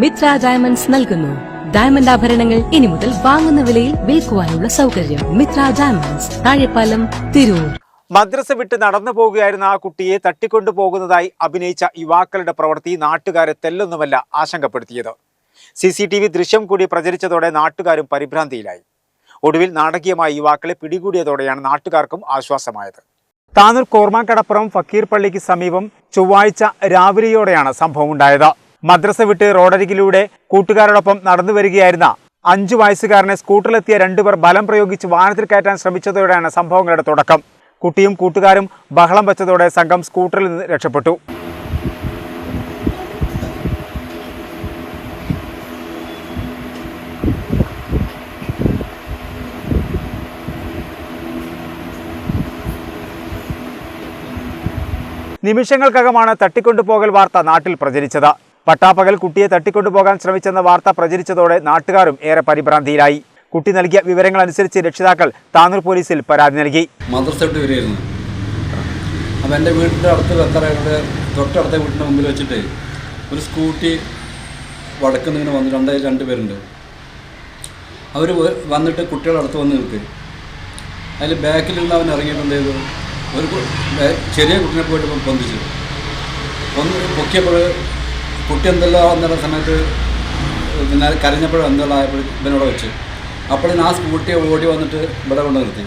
Mitra diamonds നൽകുന്നു. Diamond ആഭരണങ്ങൾ ഇനി മുതൽ വാങ്ങുന്ന വിലയിൽ വിൽക്കുവാനുള്ള സൗകര്യം മിത്ര ഡയമണ്ട്സ് താഴെപ്പാലം തിരൂർ. മദ്രസ വിട്ട് നടന്നു പോകുകയായിരുന്ന ആ കുട്ടിയെ തട്ടിക്കൊണ്ടു പോകുന്നതായി അഭിനയിച്ച യുവാക്കളുടെ പ്രവൃത്തി നാട്ടുകാരെ തെല്ലൊന്നുമല്ല ആശങ്കപ്പെടുത്തിയത്. സി സി ടി വി ദൃശ്യം കൂടി പ്രചരിച്ചതോടെ നാട്ടുകാരും പരിഭ്രാന്തിയിലായി. ഒടുവിൽ നാടകീയമായ യുവാക്കളെ പിടികൂടിയതോടെയാണ് നാട്ടുകാർക്കും ആശ്വാസമായത്. താനൂർ കോർമാക്കടപ്പുറം ഫക്കീർ പള്ളിക്ക് സമീപം ചൊവ്വാഴ്ച രാവിലെയോടെയാണ് സംഭവം ഉണ്ടായത് മദ്രസ വിട്ട് റോഡരികിലൂടെ കൂട്ടുകാരോടൊപ്പം നടന്നു വരികയായിരുന്ന അഞ്ചു വയസ്സുകാരനെ സ്കൂട്ടറിലെത്തിയ രണ്ടുപേർ ബലം പ്രയോഗിച്ച് വാഹനത്തിൽ കയറ്റാൻ ശ്രമിച്ചതോടെയാണ് സംഭവങ്ങളുടെ തുടക്കം. കുട്ടിയും കൂട്ടുകാരും ബഹളം വെച്ചതോടെ സംഘം സ്കൂട്ടറിൽ നിന്ന് രക്ഷപ്പെട്ടു. നിമിഷങ്ങൾക്കകമാണ് തട്ടിക്കൊണ്ടുപോകൽ വാർത്ത നാട്ടിൽ പ്രചരിച്ചത്. പട്ടാപ്പകൽ കുട്ടിയെ തട്ടിക്കൊണ്ടുപോകാൻ ശ്രമിച്ചെന്ന വാർത്ത പ്രചരിച്ചതോടെ നാട്ടുകാരും ഏറെ പരിഭ്രാന്തിയിലായി. കുട്ടി നൽകിയ വിവരങ്ങൾ അനുസരിച്ച് രക്ഷിതാക്കൾ താനൂർ പോലീസിൽ പരാതി നൽകി. മദ്രസ വരികയായിരുന്നു. അപ്പം എന്റെ വീടിന്റെ അടുത്ത് വെത്തറയുടെ തൊട്ടടുത്ത വീടിന്റെ മുമ്പിൽ വെച്ചിട്ട് ഒരു സ്കൂട്ടി വടക്കിൽ നിന്ന് വന്ന്. രണ്ട് രണ്ട് പേരുണ്ട്. അവർ വന്നിട്ട് കുട്ടികളുടെ അടുത്ത് വന്ന് നിൽക്ക്. അതിൽ ബാക്കിൽ നിന്ന് അവൻ ഇറങ്ങിയിട്ടുണ്ട് ചെയ്തു? ഒരു ചെറിയ കുട്ടിനെ പോയിട്ട് പൊന്തിച്ചു. പൊന്ന് പൊക്കിയപ്പോൾ കുട്ടി എന്തെല്ലാം എന്നുള്ള സമയത്ത് പിന്നെ കരഞ്ഞപ്പോഴും എന്തെല്ലാം ആയപ്പോൾ ഇവനോട് വെച്ച് അപ്പോഴും ആ സ്കൂട്ടിയെ ഓടി വന്നിട്ട് ഇവിടെ കൊണ്ട് നിർത്തി.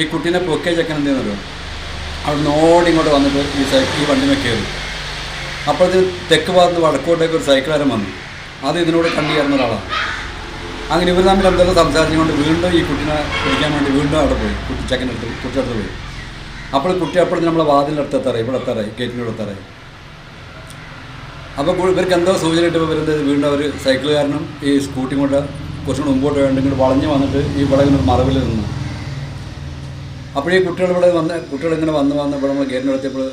ഈ കുട്ടീനെ പൊക്കിയ ചെക്കൻ എന്ത് ചെയ്യുന്നല്ലോ അവിടെ നിന്ന് ഓടി ഇങ്ങോട്ട് വന്നിട്ട് ഈ സൈക്കിൾ ഈ വണ്ടി കയറി. അപ്പോഴത്തേക്ക് തെക്ക് ഭാഗത്ത് വടക്കോട്ടേക്ക് ഒരു സൈക്കിളുകാരൻ വന്നു. അത് ഇതിനോട് കണ്ടു ചേർന്ന ഒരാളാണ്. അങ്ങനെ ഇവർ തമ്മിൽ എന്തെല്ലാം സംസാരിച്ചുകൊണ്ട് വീണ്ടും ഈ കുട്ടീനെ പിടിക്കാൻ വേണ്ടി വീണ്ടും അവിടെ പോയി. കുട്ടി ചെക്കന്റെ അടുത്ത് കുട്ടിയുടെ അടുത്ത് പോയി. അപ്പോൾ കുട്ടി അപ്പോഴത്തെ നമ്മളെ വാതിലിനടുത്ത് എത്താറായി. ഇവിടെ എത്താറായി. ഗേറ്റിന്റെ അടുത്ത് എത്താറായി. അപ്പോൾ ഇവർക്ക് എന്തോ സൂചന കിട്ടുമ്പോൾ വരുന്നത് വീണ്ടും അവർ കാരണം ഈ സ്കൂട്ടി കൊണ്ട് കുറച്ചും കൂടെ മുമ്പോട്ട് വേണ്ട ഇങ്ങോട്ട് വളഞ്ഞ് വന്നിട്ട് ഈ ഇവിടെ ഇങ്ങനെ മറവിൽ നിന്നു. അപ്പോഴേ കുട്ടികൾ ഇവിടെ വന്ന് കുട്ടികൾ ഇങ്ങനെ വന്ന് വന്ന് ഇവിടെ നമ്മൾ ഗേറ്റിന്റെ അടുത്തപ്പോൾ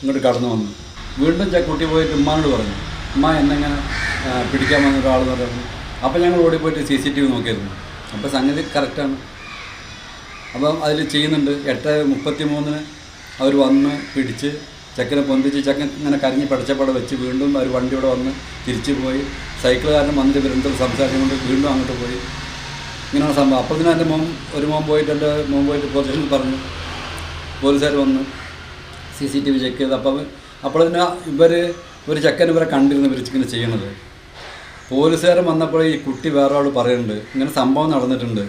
ഇങ്ങോട്ട് കടന്നു വന്നു. വീണ്ടും ചെ കുട്ടി പോയിട്ട് ഉമ്മാനോട് പറഞ്ഞു ഉമ്മ എന്നെങ്ങനെ പിടിക്കാൻ വന്ന ഒരാളെന്ന് പറഞ്ഞു. അപ്പോൾ ഞങ്ങൾ ഓടി പോയിട്ട് സി സി ടി വി നോക്കിയിരുന്നു. അപ്പോൾ സംഗതി കറക്റ്റാണ് അപ്പം അതിൽ ചെയ്യുന്നുണ്ട്. എട്ട് മുപ്പത്തി മൂന്നിന് അവർ വന്ന് പിടിച്ച് ചെക്കനെ പൊന്തിച്ച് ചെക്കൻ ഇങ്ങനെ കരഞ്ഞ് പഠിച്ചപ്പാടെ വെച്ച് വീണ്ടും അവർ വണ്ടിയോടെ വന്ന് തിരിച്ചു പോയി. സൈക്കിളുകാരൻ വന്നിട്ട് ഇവരെന്തോ സംസാരിച്ചുകൊണ്ട് വീണ്ടും അങ്ങോട്ട് പോയി. ഇങ്ങനെയാണ് സംഭവം. അപ്പോൾ തന്നെ എന്റെ മോൻ ഒരു മോൻ പോയിട്ട് എന്റെ മോൻ പോയിട്ട് പോലീസ് പറഞ്ഞു. പോലീസുകാർ വന്നു C C T V check ചെയ്ത്. അപ്പം അപ്പോൾ തന്നെ ഇവർ ഒരു ചെക്കൻ ഇവരെ കണ്ടിരുന്നു ഇവർ ഇങ്ങനെ ചെയ്യണത് പോലീസുകാരൻ വന്നപ്പോൾ ഈ കുട്ടി വേറെ ആൾ പറയുന്നുണ്ട് ഇങ്ങനെ സംഭവം നടന്നിട്ടുണ്ട്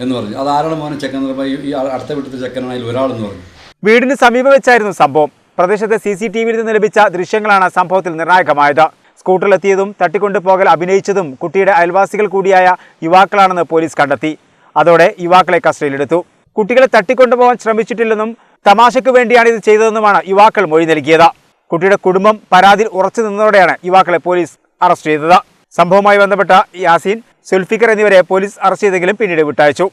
എന്ന് പറഞ്ഞു. അത് ആരാണ് മോനെ ചെക്കൻ പറയുമ്പോൾ ഈ- അടുത്ത വീട്ടിലത്തെ ചെക്കനാണ് അതിൽ ഒരാളെന്ന് പറഞ്ഞു. വീടിന് സമീപം വെച്ചായിരുന്നു സംഭവം. പ്രദേശത്തെ സി സി ടി വിയിൽ നിന്ന് ലഭിച്ച ദൃശ്യങ്ങളാണ് സംഭവത്തിൽ നിർണായകമായത്. സ്കൂട്ടറിലെത്തിയതും തട്ടിക്കൊണ്ടുപോകൽ അഭിനയിച്ചതും കുട്ടിയുടെ അയൽവാസികൾ കൂടിയായ യുവാക്കളാണെന്ന് പോലീസ് കണ്ടെത്തി. അതോടെ യുവാക്കളെ കസ്റ്റഡിയിലെടുത്തു. കുട്ടികളെ തട്ടിക്കൊണ്ടുപോകാൻ ശ്രമിച്ചിട്ടില്ലെന്നും തമാശയ്ക്ക് വേണ്ടിയാണ് ഇത് ചെയ്തതെന്നുമാണ് യുവാക്കൾ മൊഴി നൽകിയത്. കുട്ടിയുടെ കുടുംബം പരാതിയിൽ ഉറച്ചു നിന്നതോടെയാണ് യുവാക്കളെ പോലീസ് അറസ്റ്റ് ചെയ്തത്. സംഭവവുമായി ബന്ധപ്പെട്ട യാസീൻ സുൽഫിക്കർ എന്നിവരെ പോലീസ് അറസ്റ്റ് ചെയ്തെങ്കിലും പിന്നീട് വിട്ടയച്ചു.